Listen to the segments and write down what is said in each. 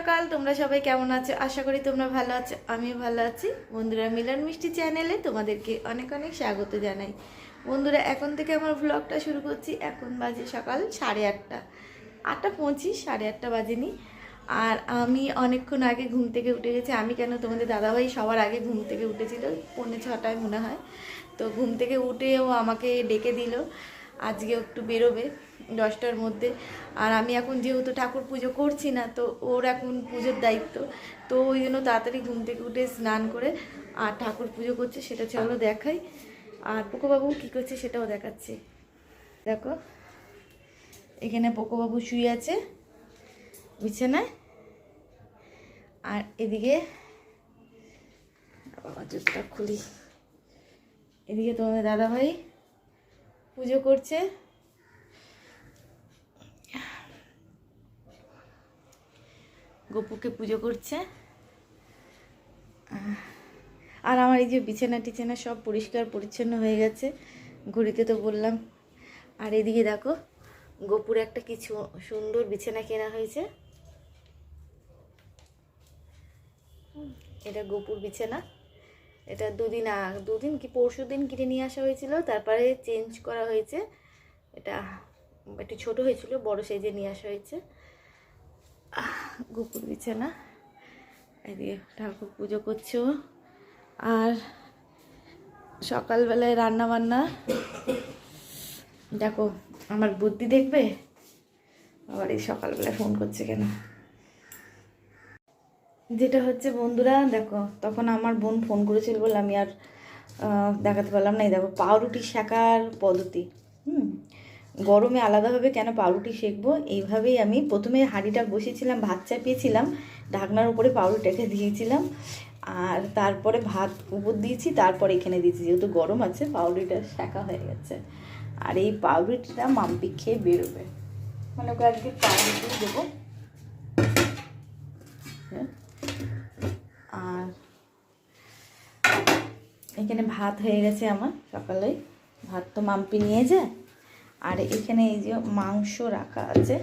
সকাল, তোমরা সবাই কেমন আছো? আশা করি তোমরা ভালো আছো, আমিও ভালো আছি। বন্ধুরা, মিলন মিষ্টি চ্যানেলে তোমাদেরকে অনেক অনেক স্বাগত জানাই। বন্ধুরা, এখন থেকে আমার ব্লগটা শুরু করছি। এখন বাজে সকাল সাড়ে আটটা। আটটা পঁচিশ, সাড়ে আটটা বাজেনি। আর আমি অনেকক্ষণ আগে ঘুম থেকে উঠে গেছি। আমি কেন তোমাদের দাদাভাই সবার আগে ঘুম থেকে উঠেছিল? পৌনে ছটায় মনে হয়। তো ঘুম থেকে উঠেও আমাকে ডেকে দিল। আজকে একটু বেরোবে দশটার মধ্যে। আর আমি এখন যেহেতু ঠাকুর পুজো করছি না, তো ওর এখন পুজোর দায়িত্ব। তো ওই জন্য তাড়াতাড়ি ঘুম থেকে উঠে স্নান করে আর ঠাকুর পুজো করছে, সেটা চলো দেখাই। আর পোকোবাবু কী করছে সেটাও দেখাচ্ছি। দেখো, এখানে পোকোবাবু শুয়ে আছে বিছানায়। আর এদিকে, বাবা জুতোটা খুলি। এদিকে তোমাদের দাদাভাই। পুজো করছে। গোপুকে পুজো করছে। আর আমার এই যে বিছানা টিছানা সব পরিষ্কার পরিচ্ছন্ন হয়ে গেছে। ঘড়িতে তো বললাম। আর এদিকে দেখো, গোপুর একটা কিছু সুন্দর বিছানা কেনা হয়েছে। এটা গোপুর বিছানা। এটা দুদিন দুদিন কি, পরশু দিন কিনে নিয়ে আসা হয়েছিল, তারপরে চেঞ্জ করা হয়েছে। এটা একটু ছোট হয়েছিল, বড় সাইজে নিয়ে আসা হয়েছে। গুপুর বিছানা। এদিকে ঠাকুর পুজো করছ আর সকালবেলায় রান্না বান্না দেখো, আমার বুদ্ধি দেখবে? আবার এই সকালবেলায় ফোন করছে কেন? যেটা হচ্ছে, বন্ধুরা, দেখো, তখন আমার বোন ফোন করেছিল বলে আমি আর দেখাতে পারলাম না। এই দেখো, পাউরুটি শেখার পদ্ধতি, হুম? গরমে আলাদাভাবে কেন পাউরুটি শেখবো এইভাবেই আমি প্রথমে হাঁড়িটা বসিয়েছিলাম, ভাত চাপিয়েছিলাম, ঢাকনার উপরে পাউরুটিটাকে দিয়েছিলাম, আর তারপরে ভাত উপর দিয়েছি, তারপরে এখানে দিয়েছি। যেহেতু গরম আছে, পাউরুটিটা শেখা হয়ে গেছে। আর এই পাউরুটিটা মাম্পি খেয়ে বেরোবে। মানে ওকে আজকে পাউরুটি দেবো। হ্যাঁ? এখানে ভাত হয়ে গেছে আমার সকালে। ভাত তো মাম্পি নিয়ে যায়। আর এখানে এই যে মাংস রাখা আছে,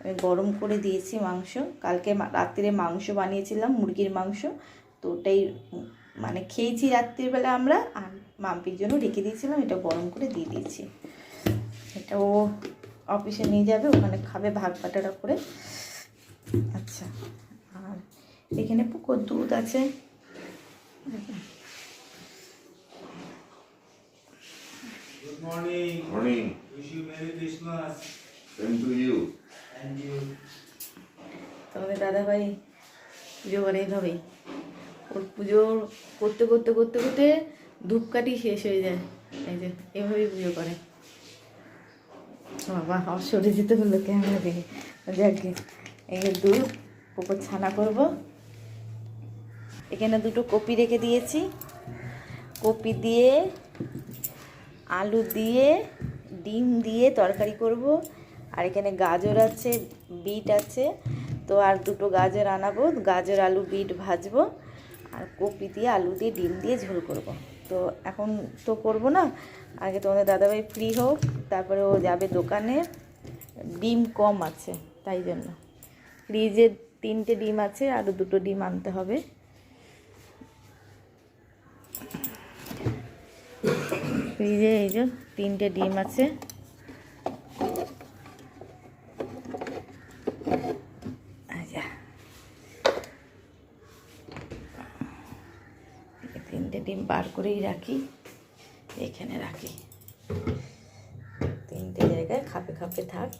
আমি গরম করে দিয়েছি মাংস। কালকে রাত্রিরে মাংস বানিয়েছিলাম, মুরগির মাংস। তো ওটাই মানে খেয়েছি রাত্রিবেলা আমরা, আর মাম্পির জন্য রেখে দিয়েছিলাম, এটা গরম করে দিয়ে দিয়েছি। এটা ও অফিসে নিয়ে যাবে, ওখানে খাবে ভাগ বাটারা করে। আচ্ছা আর এখানে পুকুর দুধ আছে। Morning. Morning. Wish you Merry Christmas. Same to you. And you. তোমাদের দাদাভাই পুজো করে এইভাবেই ওর পুজো করতে করতে করতে করতে ধূপকাঠি শেষ হয়ে যায় এই যে এভাবেই পুজো করে বাবা আমার সরে যেতে হলো ক্যামেরা দেখে যাকে এই যে দুধ পুকুর ছানা করব এখানে দুটো কপি রেখে দিয়েছি কপি দিয়ে আলু দিয়ে, ডিম দিয়ে তরকারি করব। আর এখানে গাজর আছে, বিট আছে। তো আর দুটো গাজর আনাবো, গাজর, আলু, বিট ভাজবো। আর কপি দিয়ে আলু দিয়ে, ডিম দিয়ে ঝোল করব। তো এখন তো করব না। আগে তোমাদের দাদাভাই ফ্রি হোক, তারপরে ও যাবে দোকানে। ডিম কম আছে, তাই জন্য। ফ্রিজে তিনটে ডিম আছে, আর দুটো ডিম আনতে হবে। ফ্রিজে এই যে তিনটে ডিম আছে। আচ্ছা তিনটে ডিম বার করেই রাখি এখানে রাখি। তিনটে জায়গায় খাপে খাপে থাক।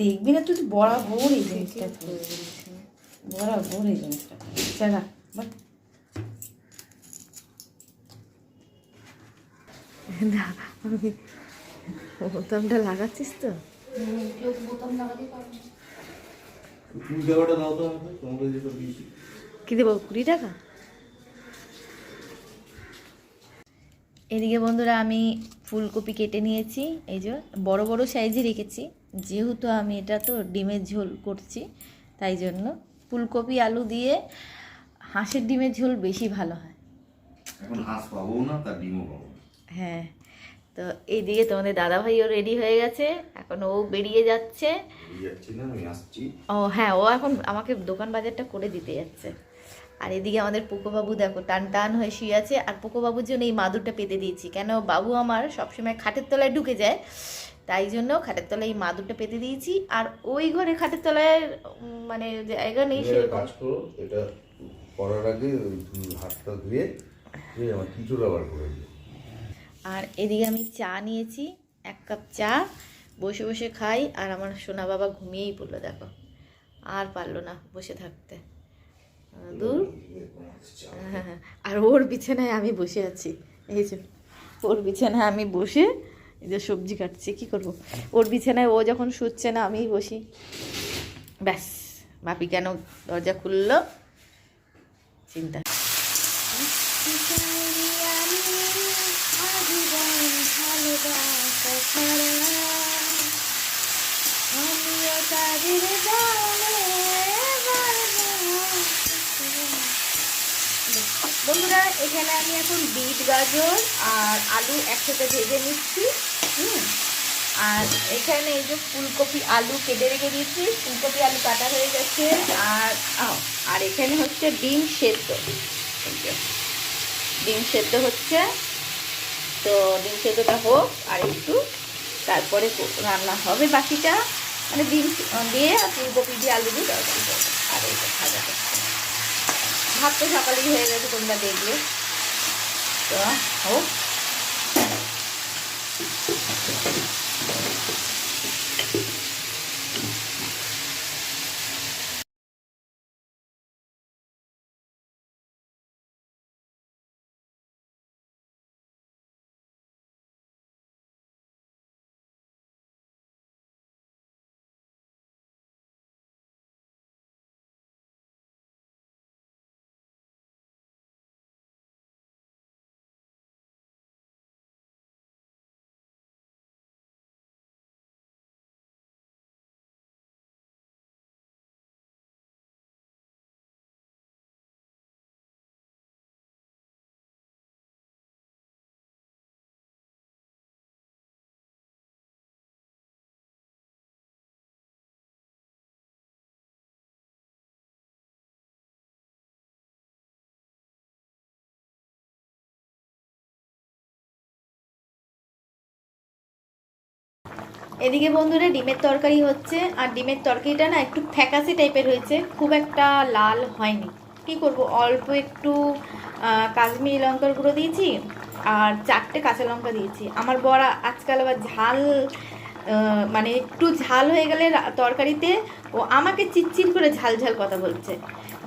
দেখবি না তুই বরাবর এই জিনিসটা। বরাবর এই জিনিসটা চালা বাট না আমি বোতামটা লাগাচ্ছিস তো কী দেবো কুড়ি টাকা এদিকে বন্ধুরা আমি ফুলকপি কেটে নিয়েছি এই যে বড় বড় সাইজে রেখেছি যেহেতু আমি এটা তো ডিমের ঝোল করছি তাই জন্য ফুলকপি আলু দিয়ে হাঁসের ডিমের ঝোল বেশি ভালো হয়। এখন হাঁস পাবো না তার ডিমও পাবো হ্যাঁ তো এইদিকে তোমাদের দাদা ভাইও রেডি হয়ে গেছে এখন ও বেরিয়ে যাচ্ছে। ও হ্যাঁ ও এখন আমাকে দোকান বাজারটা করে দিতে যাচ্ছে। আর এদিকে আমাদের পুকোবাবু দেখো টান টান হয়ে শুয়ে আছে। আর পুকোবাবুর জন্য এই মাদুরটা পেতে দিয়েছি। কেন? বাবু আমার সবসময় খাটের তলায় ঢুকে যায়। তাই জন্য খাটের তলায় এই মাদুরটা পেতে দিয়েছি। আর ওই ঘরে খাটের তলায় মানে জায়গা নেই সেরকম। এটা করার আগে হাতটা ধুয়ে আমার করে আর এদিকে আমি চা নিয়েছি এক কাপ চা। বসে বসে খাই আর আমার সোনা বাবা ঘুমিয়েই পড়ল দেখো। আর পারল না বসে থাকতে। দূর? আর ওর বিছানায় আমি বসে আছি। এই যে, ওর বিছানায় আমি বসে এই যে সবজি কাটছি, কি করব? ওর বিছানায় ও যখন শুচ্ছে না, আমিই বসি। ব্যাস, বাপি কেন দরজা খুললো? চিন্তা। বন্ধুরা, এখানে আমি এখন বিট, গাজর আর আলু একসাথে ভেজে নিচ্ছি, হুম? আর এখানে এই যে ফুলকপি আলু কেটে রেখে দিয়েছি, ফুলকপি আলু কাটা হয়ে গেছে, আর আর এখানে হচ্ছে ডিম সেদ্ধ। ডিম সেদ্ধ হচ্ছে, তো ডিম সেদ্ধটা হোক, আর একটু তারপরে রান্না হবে বাকিটা। মানে ডিম দিয়ে আর ফুলকপি দিয়ে আলু দিয়ে তরকারি আর এইটা ভাজা করছে। ভাত তো সকালেই হয়ে গেছে তোমরা দেখলে তো হোক এদিকে বন্ধুরা ডিমের তরকারি হচ্ছে, আর ডিমের তরকারিটা না একটু ফ্যাকাসি টাইপের হয়েছে, খুব একটা লাল হয়নি। কি করব, অল্প একটু কাশ্মীরি লঙ্কার গুঁড়ো দিয়েছি, আর চারটে কাঁচা লঙ্কা দিয়েছি। আমার বড়া আজকাল আবার ঝাল মানে একটু ঝাল হয়ে গেলে তরকারিতে ও আমাকে চিটচিট করে ঝাল ঝাল কথা বলছে।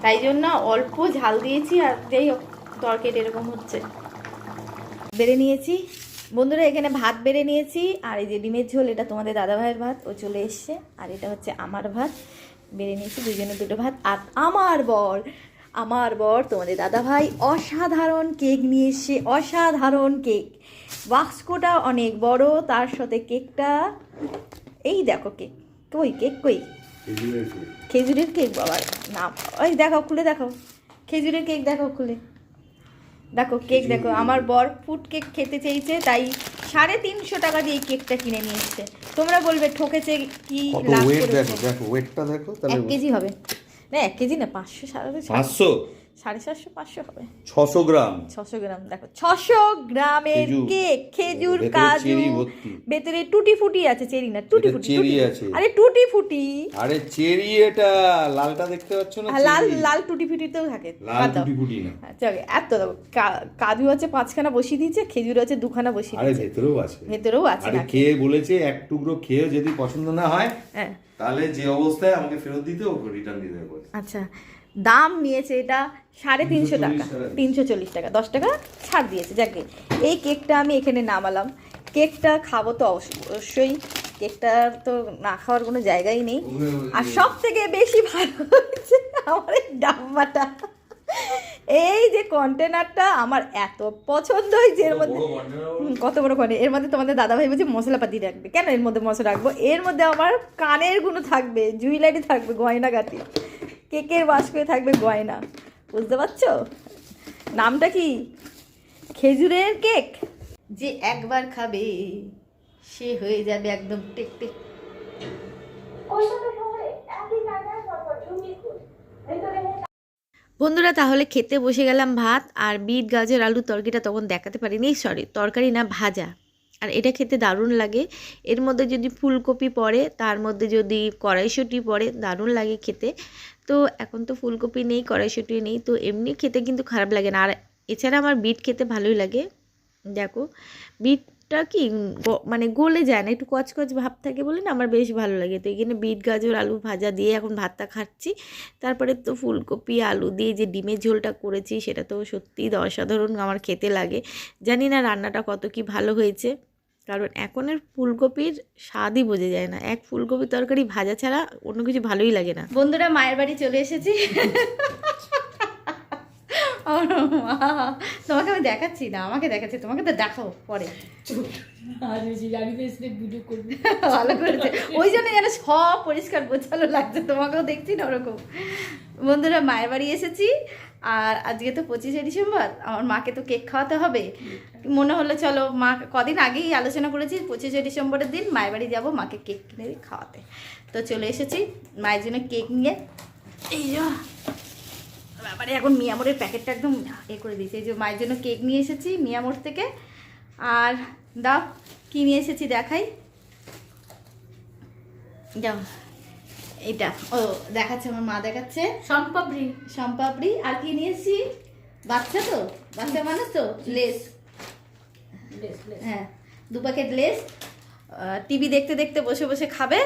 তাই জন্য অল্প ঝাল দিয়েছি, আর যেই হোক তরকারি এরকম হচ্ছে। বেড়ে নিয়েছি। বন্ধুরা এখানে ভাত বেড়ে নিয়েছি। আর এই যে ডিমের ঝোল এটা তোমাদের দাদাভাইয়ের ভাত ও চলে এসছে। আর এটা হচ্ছে আমার ভাত। বেড়ে নিয়েছি দুজনে দুটো ভাত। আর আমার বর আমার বর তোমাদের দাদাভাই অসাধারণ কেক নিয়ে এসছে। অসাধারণ কেক। বাক্সকোটা অনেক বড় তার সাথে কেকটা। এই দেখো কেক। কই কেক কই? খেজুরের কেক। খেজুরের কেক বাবা না ওই দেখো খুলে দেখো। খেজুরের কেক দেখো খুলে। দেখো কেক দেখো আমার বর ফুট কেক খেতে চেয়েছে তাই সাড়ে তিনশো টাকা দিয়ে এই কেকটা কিনে নিয়ে এসছে। তোমরা বলবে ঠকেছে কি কত লাভ দেখো দেখো ওয়েটটা দেখো এক কেজি হবে। না এক কেজি না পাঁচশো সাড়ে পাঁচশো? সাড়ে সাতশো পাঁচশো হবে। ছশো গ্রাম। ছশো গ্রাম দেখো ছশো গ্রামের। কেক খেজুর কাজু ভেতরে টুটি ফুটি আছে চেরি না টুটি ফুটি চেরি আছে। আরে টুটি ফুটি আরে চেরি এটা লালটা দেখতে পাচ্ছ না লাল লাল টুটি ফুটিতেও থাকে। লাল টুটি ফুটি না। আচ্ছা এত দেখো কাজু আছে পাঁচখানা বসিয়ে দিয়েছে খেজুর আছে দুখানা বসিয়ে আরে দিয়েছে। ভেতরেও আছে। ভেতরেও আছে আরে? খেয়ে বলেছে এক টুকরো খেয়ে যদি পছন্দ না হয় হ্যাঁ। তাহলে যে অবস্থায় আমাকে ফেরত দিতে ও রিটার্ন দিতে হবে আচ্ছা দাম নিয়েছে এটা সাড়ে তিনশো টাকা তিনশো। চল্লিশ টাকা দশ টাকা ছাড় দিয়েছে যাকে এই কেকটা আমি এখানে নামালাম। কেকটা খাব তো অবশ্য- অবশ্যই। কেকটা তো না খাওয়ার কোনো জায়গাই নেই। আর সব থেকে বেশি ভালো হচ্ছে আমার এই ডাব্বাটা। এই যে কন্টেনারটা আমার এত পছন্দ হয়েছে এর মধ্যে কত বড় করে এর মধ্যে তোমাদের দাদা ভাই বলছে মশলাপাতি রাখবে। কেন এর মধ্যে মশলা রাখব? এর মধ্যে আমার কানেরগুলো থাকবে জুয়েলারি থাকবে গয়নাগাটি কেকের বাস্কয়ে থাকবে গয়না। বুঝতে পারছ? নামটা কি? খেজুরের কেক? যে একবার খাবে সে হয়ে যাবে একদম টেক টেক। বন্ধুরা তাহলে খেতে বসে গেলাম ভাত আর বিট গাজর আলুর তরকারিটা তখন দেখাতে পারিনি। সরি তরকারি না ভাজা। আর এটা খেতে দারুণ লাগে। এর মধ্যে যদি ফুলকপি পড়ে তার মধ্যে যদি কড়াইশুঁটি পড়ে দারুণ লাগে খেতে। তো এখন তো ফুলকপি নেই কড়াইশুঁটি নেই, তো এমনি খেতে কিন্তু খারাপ লাগে না। আর এছাড়া আমার বিট খেতে ভালোই লাগে। দেখো, বিটটা কি মানে গলে যায় না, একটু কচকচ ভাব থাকে বলে না আমার বেশ ভালো লাগে। তো এখানে বিট, গাজর, আলু ভাজা দিয়ে এখন ভাতটা খাচ্ছি। তারপরে তো ফুলকপি, আলু দিয়ে যে ডিমের ঝোলটা করেছি, সেটা তো সত্যিই অসাধারণ আমার খেতে লাগে। জানি না রান্নাটা কত কি ভালো হয়েছে। কারণ এখনের ফুলকপির স্বাদই বোঝা যায় না। এক ফুলকপি তরকারি ভাজা ছাড়া অন্য কিছু ভালোই লাগে না। বন্ধুরা মায়ের বাড়ি চলে এসেছি। তোমাকে আমি দেখাচ্ছি না আমাকে দেখাচ্ছি তোমাকে তো দেখাও পরে। ভালো করেছে। ওই জন্য যেন সব পরিষ্কার গোছালো লাগছে তোমাকেও দেখছি না ওরকম। বন্ধুরা মায়ের বাড়ি এসেছি। আর আজকে তো পঁচিশে ডিসেম্বর আমার মাকে তো কেক খাওয়াতে হবে। মনে হলো চলো মা কদিন আগেই আলোচনা করেছি পঁচিশে ডিসেম্বরের দিন মায়ের বাড়ি যাব মাকে কেক কিনে খাওয়াতে। তো চলে এসেছি মায়ের জন্য কেক নিয়ে। এই যে ব্যাপারে এখন মিয়ামোরের প্যাকেটটা একদম এ করে দিয়েছি। এই যে মায়ের জন্য কেক নিয়ে এসেছি মিয়ামোর থেকে। আর দাও কি নিয়ে এসেছি দেখাই। যাও। এটা ও দেখাচ্ছে আমার মা দেখাচ্ছে। সম্পাবরি সম্পাপড়ি আর কি নিয়ে এসেছি বাচ্চা তো? বাচ্চা মানুষ তো? লেস। হ্যাঁ দু প্যাকেট লেস। টিভি দেখতে দেখতে বসে বসে খাবে।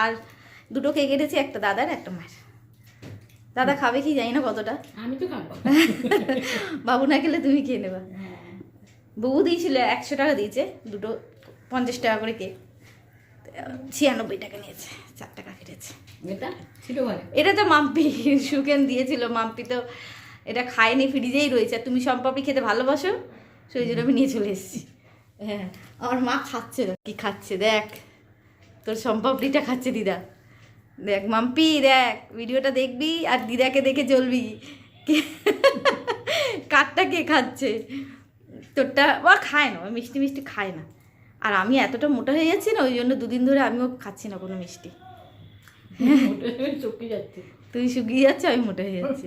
আর দুটো কেক এনেছি একটা দাদার একটা মায়ের। দাদা খাবে কি জানি না কতটা। আমি তো খাব। বাবু না খেলে তুমি খেয়ে নেবা। বউ দিয়েছিল একশো টাকা দিয়েছে দুটো পঞ্চাশ টাকা করে কেক। ছিয়ানব্বই টাকা নিয়েছে চার টাকা কেটেছে। এটা? ছিল এটা তো মাম্পি সুকেন দিয়েছিল। মাম্পি তো এটা খায়নি ফ্রিজেই রয়েছে। আর তুমি সম্পাপি খেতে ভালোবাসো? সেই জন্য আমি নিয়ে চলে এসেছি। হ্যাঁ। আমার মা খাচ্ছে না। কি খাচ্ছে? দেখ তোর সম্পাপড়িটা খাচ্ছে দিদা। দেখ মাম্পি দেখ ভিডিওটা দেখবি আর দিদাকে দেখে চলবি। কাঠটা কে খাচ্ছে? তোরটা ও খায় না মিষ্টি মিষ্টি খায় না। আর আমি এতটা মোটা হয়ে যাচ্ছি না ওই জন্য দুদিন ধরে আমিও খাচ্ছি না কোনো মিষ্টি। তুই শুকিয়ে যাচ্ছে আমি মোটা হয়ে যাচ্ছি।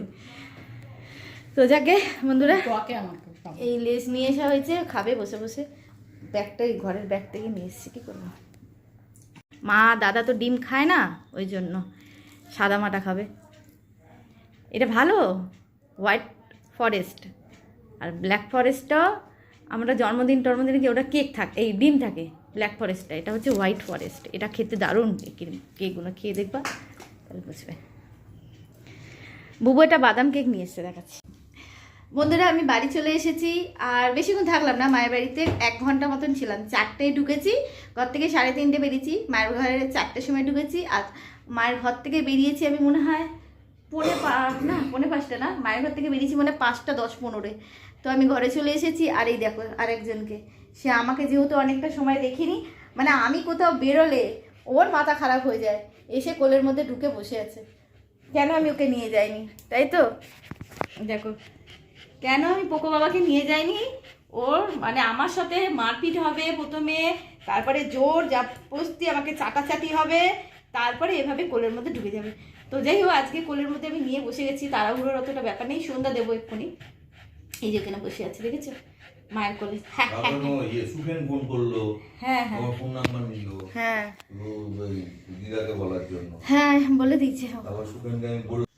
তো যাকে বন্ধুরা এই লেস নিয়ে আসা হয়েছে খাবে বসে বসে। ব্যাগটা এই ঘরের ব্যাগ থেকে নিয়ে এসেছি কী করব? মা দাদা তো ডিম খায় না ওই জন্য সাদা মাটা খাবে। এটা ভালো? White forest. আর ব্ল্যাক ফরেস্টটা আমরা জন্মদিন টন্মদিনে কি ওটা কেক থাকে, এই ডিম থাকে ব্ল্যাক ফরেস্টটা এটা হচ্ছে হোয়াইট ফরেস্ট এটা খেতে দারুণ কেকগুলো খেয়ে দেখবা, তাহলে বুঝবে। বুবু এটা বাদাম কেক নিয়ে এসছে, দেখাচ্ছি। বন্ধুরা, আমি বাড়ি চলে এসেছি, আর বেশিক্ষণ থাকলাম না, মায়ের বাড়িতে এক ঘণ্টা মতন ছিলাম, চারটেয় ঢুকেছি, ঘর থেকে সাড়ে তিনটে বেরিয়েছি, মায়ের ঘরে চারটের সময় ঢুকেছি, আর মায়ের ঘর থেকে বেরিয়েছি আমি মনে হয় পৌনে পা- না, পৌনে পাঁচটা না, মায়ের ঘর থেকে বেরিয়েছি মনে পাঁচটা দশ পনেরোয়। তো আমি ঘরে চলে এসেছি আর এই দেখো আরেকজনকে। সে আমাকে যেহেতু অনেকটা সময় দেখিনি মানে আমি কোথাও বেরোলে ওর মাথা খারাপ হয়ে যায়, এসে কোলের মধ্যে ঢুকে বসে আছে। কেন আমি ওকে নিয়ে যাইনি, তাই তো? দেখো, কেন আমি পোকো বাবাকে নিয়ে যাইনি? ওর মানে আমার সাথে মারপিট হবে প্রথমে, তারপরে জোর যা জাপস্তি আমাকে চাটাচাটি হবে, তারপরে এভাবে কোলের মধ্যে ঢুকে যাবে। তো যাই হোক, আজকে কোলের মধ্যে আমি নিয়ে বসে গেছি, তাড়াহুড়োর অতটা ব্যাপার নেই, সন্ধ্যা দেবো এক্ষুনি। এই যে ওখানে বসে আছে দেখেছ? মায়ের কোলে। হ্যাঁ হ্যাঁ সুখেন ফোন করল। হ্যাঁ হ্যাঁ। ফোন নাম্বার নিল। হ্যাঁ। দিদাকে বলার জন্য। হ্যাঁ বলে দিচ্ছে আমি বললাম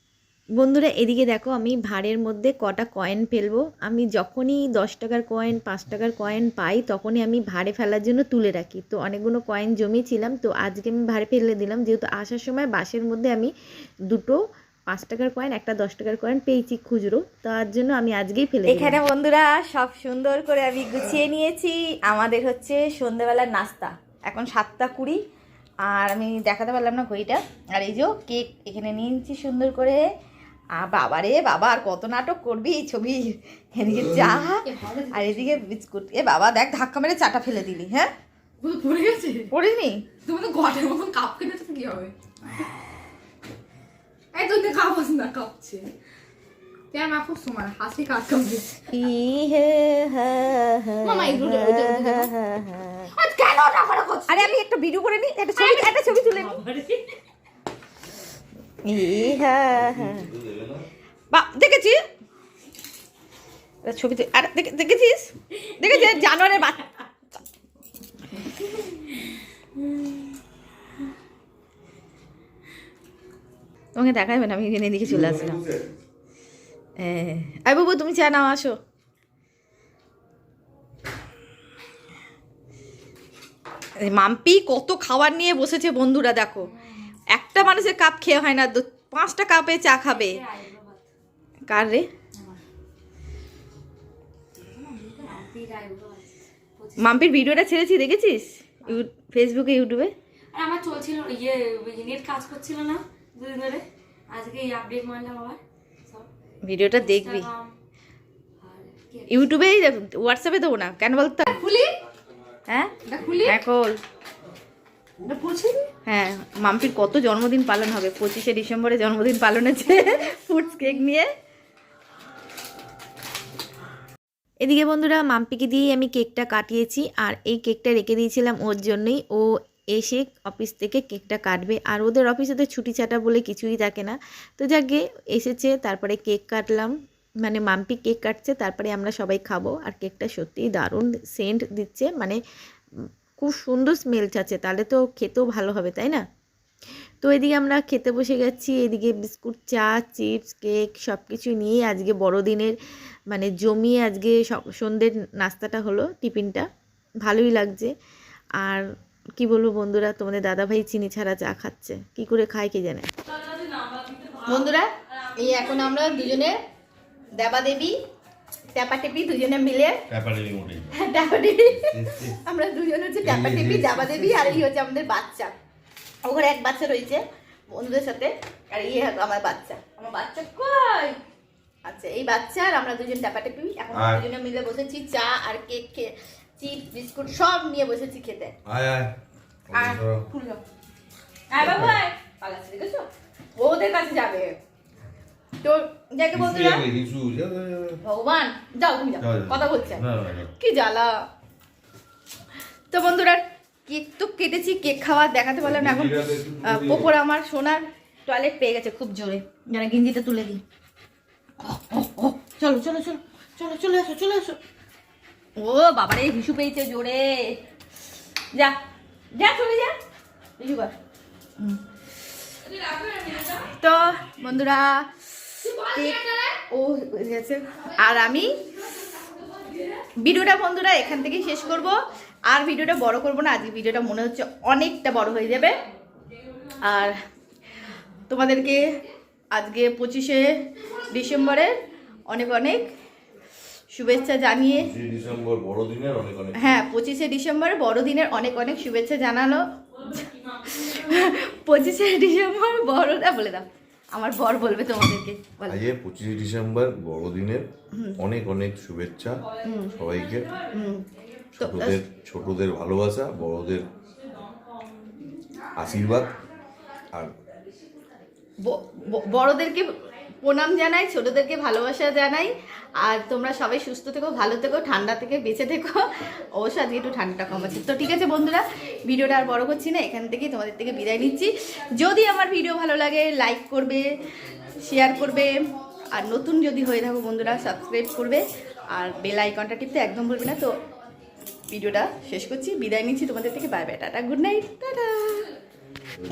বন্ধুরা এদিকে দেখো আমি ভাঁড়ের মধ্যে কটা কয়েন ফেলব। আমি যখনই দশ টাকার কয়েন পাঁচ টাকার কয়েন পাই তখনই আমি ভাঁড়ে ফেলার জন্য তুলে রাখি। তো অনেকগুলো কয়েন জমিয়েছিলাম তো আজকে আমি ভাঁড়ে ফেলে দিলাম। যেহেতু আসার সময় বাসের মধ্যে আমি দুটো পাঁচ টাকার কয়েন একটা দশ টাকার কয়েন পেয়েছি খুচরো। তার জন্য আমি আজকেই ফেলে এখানে বন্ধুরা সব সুন্দর করে আমি গুছিয়ে নিয়েছি। আমাদের হচ্ছে সন্ধ্যেবেলার নাস্তা। এখন সাতটা কুড়ি আর আমি দেখাতে পারলাম না ঘড়িটা। আর এই যে কেক এখানে নিয়েছি সুন্দর করে। আর বাবা রে বাবা আর কত নাটক করবি এই ছবি? এদিকে চা আর এদিকে বিস্কুট। এ বাবা দেখ ধাক্কা মেরে চাটা ফেলে দিলি হ্যাঁ? পড়ে গেছে? পড়িনি? তুমি তো ঘরের মতন কাপ কিনেছো তো কি হবে? না কাঁপছে তোমার মা খুব হাসি কাজ মামা, এগুলো কেন না করে করছিস আরে আমি একটা ভিডিও করে নিই একটা ছবি একটা ছবি তুলে নিই ই হা হা বা দেখেছি ছবি তুলে আর দেখে- দেখেছিস দেখেছিস জানোয়ারের বাচ্চা তোমাকে দেখাবে না, আমি এখানে এদিকে চলে আসলাম। হ্যাঁ আই তুমি চা নাও, আসো। মাম্পি কত খাবার নিয়ে বসেছে বন্ধুরা, দেখো। একটা মানুষের কাপ খেয়ে হয় না পাঁচটা কাপে চা খাবে। কার রে? মাম্পির ভিডিওটা ছেড়েছি, দেখেছিস? ফেসবুকে ইউটিউবে আমার চলছিল ইয়ে নেট কাজ করছিল না। দুদিন ধরে আজকে এই আপডেট মারলাম আবার ভিডিওটা দেখবি। ইউটিউবে হোয়াটসঅ্যাপে দেবো না কেন বলতো? খুলি? হ্যাঁ? এখন হ্যাঁ মাম্পির কত জন্মদিন পালন হবে? পঁচিশে ডিসেম্বরে জন্মদিন পালন হচ্ছে। ফুডস কেক নিয়ে। এদিকে বন্ধুরা মাম্পিকে দিয়ে আমি কেকটা কাটিয়েছি আর এই কেকটা রেখে দিয়েছিলাম ওর জন্যই। ও এসে অফিস থেকে কেকটা কাটবে। আর ওদের অফিসে তো ছুটি ছাটা বলে কিছুই থাকে না। তো যাকে এসেছে, তারপরে কেক কাটলাম। মানে মাম্পি কেক কাটছে, তারপরে আমরা সবাই খাব। আর কেকটা সত্যিই দারুণ সেন্ট দিচ্ছে। মানে খুব সুন্দর স্মেল আছে তাহলে তো খেতেও ভালো হবে, তাই না? তো এদিকে আমরা খেতে বসে গেছি। এদিকে বিস্কুট, চা, চিপস কেক সব কিছু নিয়ে আজকে বড়দিনের মানে জমিয়ে আজকে সন্ধ্যের নাস্তাটা হলো টিফিনটা। ভালোই লাগছে। আর কি বলব বন্ধুরা তোমাদের দাদাভাই চিনি ছাড়া চা খাচ্ছে। কি করে খায় কে জানে? বন্ধুরা এই এখন আমরা দুজনে দেবা দেবী ট্যাপা টেপি দুজনে মিলে ট্যাপা টেপি আমরা দুজন হচ্ছে ট্যাপা টেপি দেবা দেবী আর এই হচ্ছে আমাদের বাচ্চা। ওখানে এক বাচ্চা রয়েছে বন্ধুদের সাথে আর ইয়ে আমার বাচ্চা। আমার বাচ্চা কই? আচ্ছা এই বাচ্চা আর আমরা দুজন ট্যাপাটেপি এখন দুজনে মিলে বসেছি চা আর কেক খেয়ে। চিপস বিস্কুট সব নিয়ে বসেছি খেতে। আয় আয়। আয় বাবু আয়। পালাচ্ছে দেখেছ? ওদের কাছে যাবে। তো যাকে ভগবান যাও তুমি যাও। যাও, যাও। কথা বলছে। কি জ্বালা। তো বন্ধুরা কেক তো কেটেছি কেক খাওয়া দেখাতে পারলাম এখন। পোপর আমার সোনার টয়লেট পেয়ে গেছে খুব জোরে। যেন গেঞ্জিটা তুলে দিই। চলো চলো চলো চলো চলে আসো চলে আসো। ও, বাবারে, হিসু পেয়েছে জোরে। যা যা চলে যা। হিসু হুম। তো, বন্ধুরা, ও গেছে। আর আমি ভিডিওটা, বন্ধুরা, এখান থেকেই শেষ করব। আর ভিডিওটা বড় করব না, আজকে ভিডিওটা মনে হচ্ছে অনেকটা বড় হয়ে যাবে। আর তোমাদেরকে আজকে পঁচিশে ডিসেম্বরের অনেক অনেক শুভেচ্ছা জানিয়ে ডিসেম্বর বড়দিনের অনেক অনেক হ্যাঁ পঁচিশে ডিসেম্বর বড়দিনের অনেক অনেক শুভেচ্ছা জানানো পঁচিশে ডিসেম্বর বড়টা বলে দাও। আমার বর বলবে তোমাদেরকে আজকে পঁচিশে ডিসেম্বর বড়দিনের অনেক অনেক শুভেচ্ছা সবাইকে। ছোটদের ছোটদের ভালোবাসা বড়দের আশীর্বাদ আর বড়দেরকে প্রণাম জানাই, ছোটদেরকে ভালোবাসা জানাই। আর তোমরা সবাই সুস্থ থেকো, ভালো থেকো, ঠান্ডা থেকে বেঁচে থেকো। অবশ্য আজকে একটু ঠান্ডাটা কম আছে। তো ঠিক আছে বন্ধুরা, ভিডিওটা আর বড় করছি না, এখান থেকেই তোমাদের থেকে বিদায় নিচ্ছি। যদি আমার ভিডিও ভালো লাগে লাইক করবে শেয়ার করবে। আর নতুন যদি হয়ে থাকো বন্ধুরা সাবস্ক্রাইব করবে। আর বেল আইকনটা টিপতে একদম ভুলবে না। তো ভিডিওটা শেষ করছি, বিদায় নিচ্ছি তোমাদের থেকে। Bye bye tata good night tata.